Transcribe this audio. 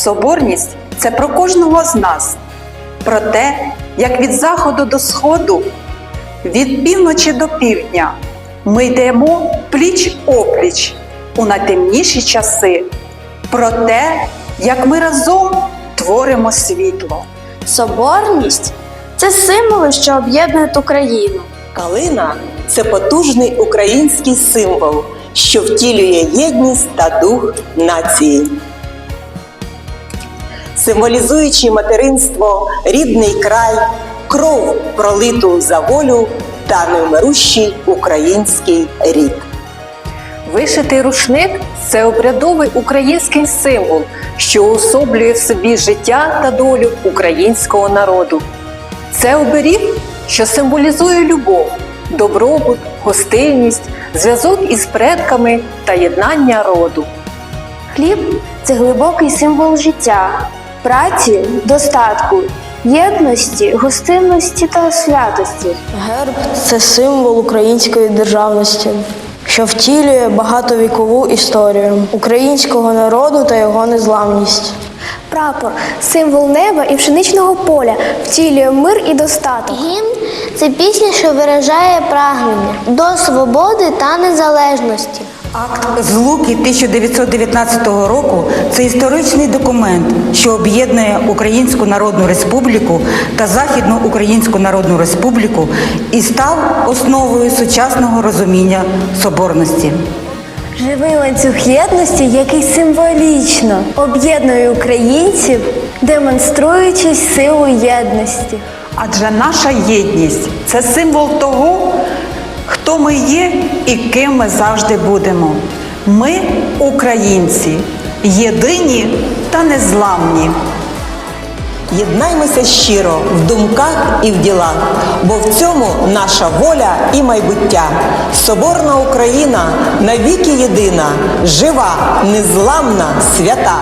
Соборність це про кожного з нас, про те, як від заходу до сходу, від півночі до півдня ми йдемо пліч опліч у найтемніші часи, про те, як ми разом творимо світло. Соборність це символи, що об'єднують Україну. Калина це потужний український символ, що втілює єдність та дух нації. Символізуючи материнство, рідний край, кров пролиту за волю та невмирущий український рід. Вишитий рушник це обрядовий український символ, що уособлює в собі життя та долю українського народу. Це оберіг, що символізує любов, добробут, гостинність, зв'язок із предками та єднання роду. Хліб це глибокий символ життя, праці, достатку, єдності, гостинності та святості. Герб це символ української державності, що втілює багатовікову історію українського народу та його незламність. Прапор символ неба і пшеничного поля, втілює мир і достаток. Гімн це пісня, що виражає прагнення до свободи та незалежності. Акт Злуки 1919 року це історичний документ, що об'єднує Українську Народну Республіку та Західну Українську Народну Республіку і став основою сучасного розуміння соборності. Живий ланцюг єдності, який символічно об'єднує українців, демонструючи силу єдності. Адже наша єдність це символ того, хто ми є і ким ми завжди будемо. Ми українці, єдині та незламні. Єднаймося щиро в думках і в ділах, бо в цьому наша воля і майбуття. Соборна Україна навіки єдина, жива, незламна, свята.